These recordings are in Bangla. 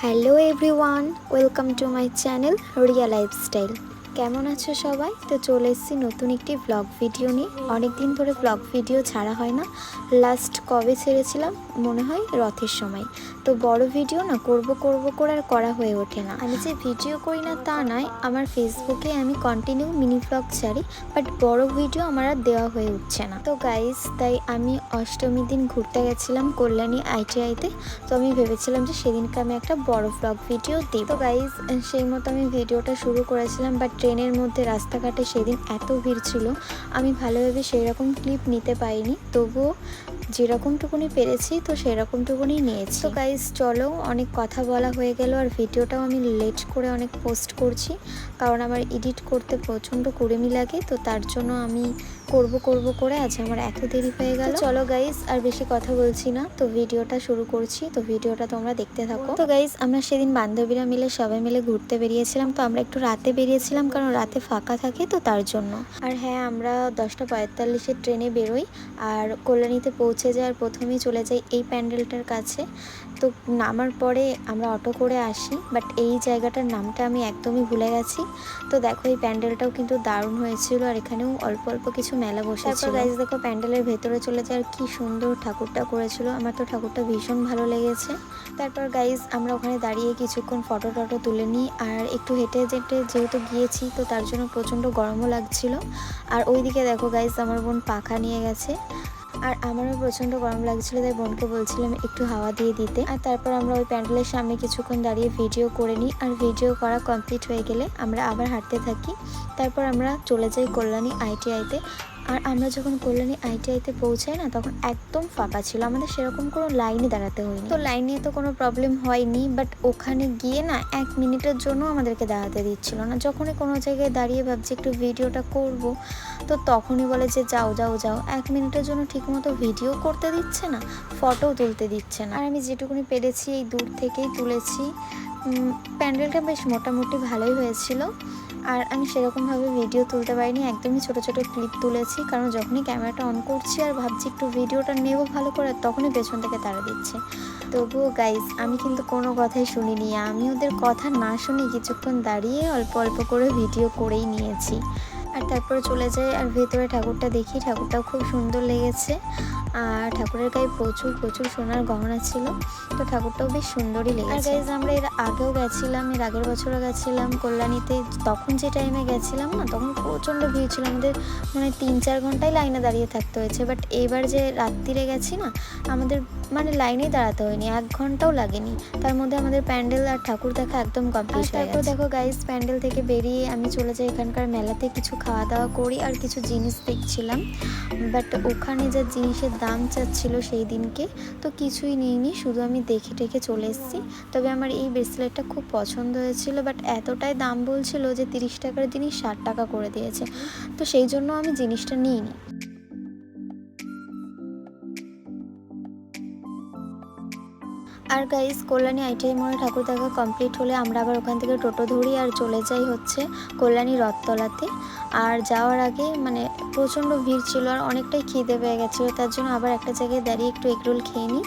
hello everyone welcome to my channel Riya lifestyle কেমন আছো সবাই? তো চলে এসেছি নতুন একটি ব্লগ ভিডিও নিয়ে। অনেক দিন ধরে ব্লগ ভিডিও ছাড়া হয় না। লাস্ট কবে ছেড়েছিলাম? মনে হয় রথের সময়। তো বড় ভিডিও না, করব করব করে আর করা হয়ে ওঠে না। আমি যে ভিডিও করি না তা নয়, আমার ফেসবুকে আমি কন্টিনিউ মিনি ব্লগ ছাড়ি বাট বড় ভিডিও আমার আর দেওয়া হয়ে উঠছে না। তো গাইজ তাই আমি অষ্টমীর দিন ঘুরতে গেছিলাম কল্যাণী আইটিআইতে তো। আমি ভেবেছিলাম যে সেদিনকে আমি একটা বড় ব্লগ ভিডিও দিই তো গাইজ সেই মতো আমি ভিডিওটা শুরু করেছিলাম বাট ট্রেনের মধ্যে রাস্তাঘাটে সেদিন এত ভিড় ছিল, আমি ভালোভাবে সেই রকম ক্লিপ নিতে পারিনি। তবুও যেরকমটুকুনি পেরেছি, তো সেরকমটুকুনি নিয়েছি। তো গাইজ চলো, অনেক কথা বলা হয়ে গেল আর ভিডিওটাও আমি লেট করে অনেক পোস্ট করছি, কারণ আমার এডিট করতে প্রচণ্ড কুড়েমি লাগে, তো তার জন্য আমি করব করব করে আজ আমার এত দেরি হয়ে গেল। চলো গাইজ আর বেশি কথা বলছি না, তো ভিডিওটা শুরু করছি, তো ভিডিওটা তোমরা দেখতে থাকো। তো গাইজ আমরা সেদিন বান্ধবীরা মিলে সবাই মিলে ঘুরতে বেরিয়েছিলাম, তো আমরা একটু রাতে বেরিয়েছিলাম কারণ রাতে ফাঁকা থাকে তো তার জন্য। আর হ্যাঁ আমরা দশটা পঁয়তাল্লিশের ট্রেনে বেরোই আর কল্যাণীতে পৌঁছে যাওয়ার প্রথমেই চলে যাই এই প্যান্ডেলটার কাছে। তো নামার পরে আমরা অটো করে আসি, বাট এই জায়গাটার নামটা আমি একদমই ভুলে গেছি। তো দেখো এই প্যান্ডেলটাও কিন্তু দারুণ হয়েছিল আর এখানেও অল্প অল্প কিছু মেলা বসেছিল। গাইজ দেখো প্যান্ডেলের ভেতরে চলে যায় আর কি সুন্দর ঠাকুরটা করেছিল। আমার তো ঠাকুরটা ভীষণ ভালো লেগেছে। তারপর গাইজ আমরা ওখানে দাঁড়িয়ে কিছুক্ষণ ফটো টটো তুলে নিই আর একটু হেঁটে যেটে যেহেতু গিয়েছি তো তার জন্য প্রচণ্ড গরমও লাগছিল। আর ওইদিকে দেখো গাইজ আমার বোন পাখা নিয়ে গেছে। আর আমারও প্রচণ্ড গরম লাগছিল, তাই বোনকে বলছিলাম একটু হাওয়া দিয়ে দিতে। আর তারপর আমরা ওই প্যান্ডেলের সামনে কিছুক্ষণ দাঁড়িয়ে ভিডিও করে নিই। আর ভিডিও করা কমপ্লিট হয়ে গেলে আমরা আবার হাঁটতে থাকি। তারপর আমরা চলে যাই কল্যাণী আইটিআইতে আর আমরা যখন কল্যাণী আইটিআইতে পৌঁছাই না, তখন একদম ফাঁকা ছিল। আমাদের সেরকম কোনো লাইনে দাঁড়াতে হয়নি। তো লাইনে তো কোনো প্রবলেম হয়নি বাট ওখানে গিয়ে না এক মিনিটের জন্য আমাদেরকে দাঁড়াতে দিচ্ছিল না। যখনই কোনো জায়গায় দাঁড়িয়ে ভাবছি একটু ভিডিওটা করব, তো তখনই বলে যে, যাও যাও যাও। এক মিনিটের জন্য ঠিকমতো ভিডিও করতে দিচ্ছে না ফটোও তুলতে দিচ্ছে না। আর আমি যেটুকুনি পেরেছি এই দূর থেকেই তুলেছি। প্যান্ডেলটা বেশ মোটামুটি ভালোই হয়েছিল। আর আমি সেরকমভাবে ভিডিও তুলতে পারিনি, একদমই ছোট ছোট ক্লিপ তুলেছি, কারণ যখনই ক্যামেরাটা অন করছি আর ভাবছি একটু ভিডিওটা নেব ভালো করে, তখনই পেছন থেকে তারা দিচ্ছে। তবুও গাইজ আমি কিন্তু কোনো কথাই শুনিনি, আমি ওদের কথা না শুনে কিছুক্ষণ দাঁড়িয়ে অল্প অল্প করে ভিডিও করেই নিয়েছি। আর তারপরে চলে যাই, আর ভেতরে ঠাকুরটা দেখি, ঠাকুরটাও খুব সুন্দর লেগেছে। আর ঠাকুরের গায়ে প্রচুর প্রচুর সোনার গহনা ছিল। তো ঠাকুরটাও বেশ সুন্দরই লেগেছে। আর গাইজ আমরা এর আগেও গেছিলাম এর আগের বছরও গেছিলাম কল্যাণীতে। তখন যে টাইমে গেছিলাম না তখন প্রচণ্ড ভিড় ছিল। আমাদের মানে তিন চার ঘন্টায় লাইনে দাঁড়িয়ে থাকতে হয়েছে। বাট এবার যে রাত্রিরে গেছি না আমাদের মানে লাইনেই দাঁড়াতে হয়নি এক ঘন্টাও লাগেনি। তার মধ্যে আমাদের প্যান্ডেল আর ঠাকুর দেখা একদম কমপ্লিট তারপর দেখো গাইজ প্যান্ডেল থেকে বেরিয়ে আমি চলে যাই এখানকার মেলাতে কিছু খাওয়া দাওয়া করি আর কিছু জিনিস দেখছিলাম। বাট ওখানে যা জিনিসের দাম চাচ্ছিল সেই দিনকে, তো কিছুই নিইনি, শুধু আমি দেখে টেখে চলে এসেছি। তবে আমার এই ব্রেসলেটটা খুব পছন্দ হয়েছিল বাট এতটাই দাম বলছিল যে তিরিশ টাকার জিনিস ষাট টাকা করে দিয়েছে। তো সেই জন্য আমি জিনিসটা নিইনি। আর গাইস কল্যাণী আইটিআই মোড়ে ঠাকুর দেখা কমপ্লিট হলে আমরা আবার ওখান থেকে টোটো ধরি আর চলে যাই হচ্ছে কল্যাণী রথতলাতে। আর যাওয়ার আগে মানে প্রচণ্ড ভিড় ছিল আর অনেকটাই খিদে পেয়ে গেছিল, তার জন্য আবার একটা জায়গায় দাঁড়িয়ে একটু এগরোল খেয়ে নিই।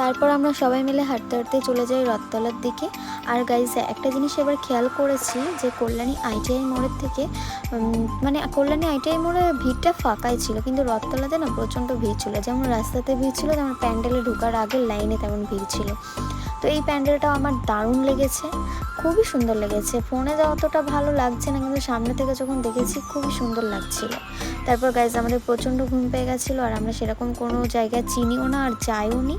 তারপর আমরা সবাই মিলে হাঁটতে হাঁটতে চলে যাই রথতলার দিকে। আর গাইজ একটা জিনিস এবার খেয়াল করেছি যে কল্যাণী আইটিআই মোড়ের থেকে মানে কল্যাণী আইটিআই মোড়ে ভিড়টা ফাঁকাই ছিল, কিন্তু রথতলাতে না প্রচণ্ড ভিড় ছিল। যেমন রাস্তাতে ভিড় ছিল, তেমন প্যান্ডেলে ঢোকার আগে লাইনে তেমন ভিড় ছিল। তো এই প্যান্ডেলটাও আমার দারুণ লেগেছে। খুবই সুন্দর লেগেছে। ফোনে অতটা ভালো লাগছে না, কিন্তু সামনে থেকে যখন দেখেছি খুবই সুন্দর লাগছিল। তারপর গাইজ আমাদের প্রচণ্ড ঘুম পেয়ে গেছিল আর আমরা সেরকম কোনো জায়গায় চিনিও না আর যাইও নি।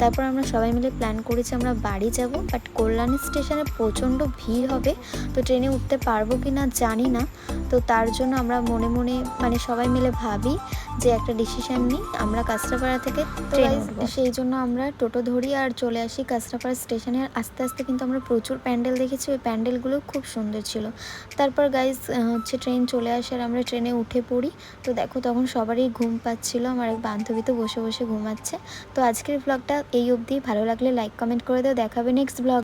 তারপর আমরা সবাই মিলে প্ল্যান করেছি আমরা বাড়ি যাব বাট কল্যাণী স্টেশনে প্রচণ্ড ভিড় হবে, তো ট্রেনে উঠতে পারব কি না জানি না। তো তার জন্য আমরা মনে মনে মানে সবাই মিলে ভাবি যে একটা ডিসিশন নিই আমরা কাঁচরাপাড়া থেকে ট্রেনে সেই জন্য আমরা টোটো ধরি আর চলে আসি কাঁচরাপাড়া স্টেশনে আর আস্তে আস্তে কিন্তু আমরা প্রচুর প্যান্ডেল দেখেছি ওই প্যান্ডেলগুলো খুব সুন্দর ছিল। তারপর গাইজ হচ্ছে ট্রেন চলে আসে আর আমরা ট্রেনে উঠে পড়ি। তো দেখো তখন সবারই ঘুম পাচ্ছিল আমার এক বান্ধবী তো বসে বসে ঘুমাচ্ছে। তো আজকের ব্লগটা এই অবধি। ভালো লাগলে লাইক কমেন্ট করে দাও। দেখাবে নেক্সট ব্লগ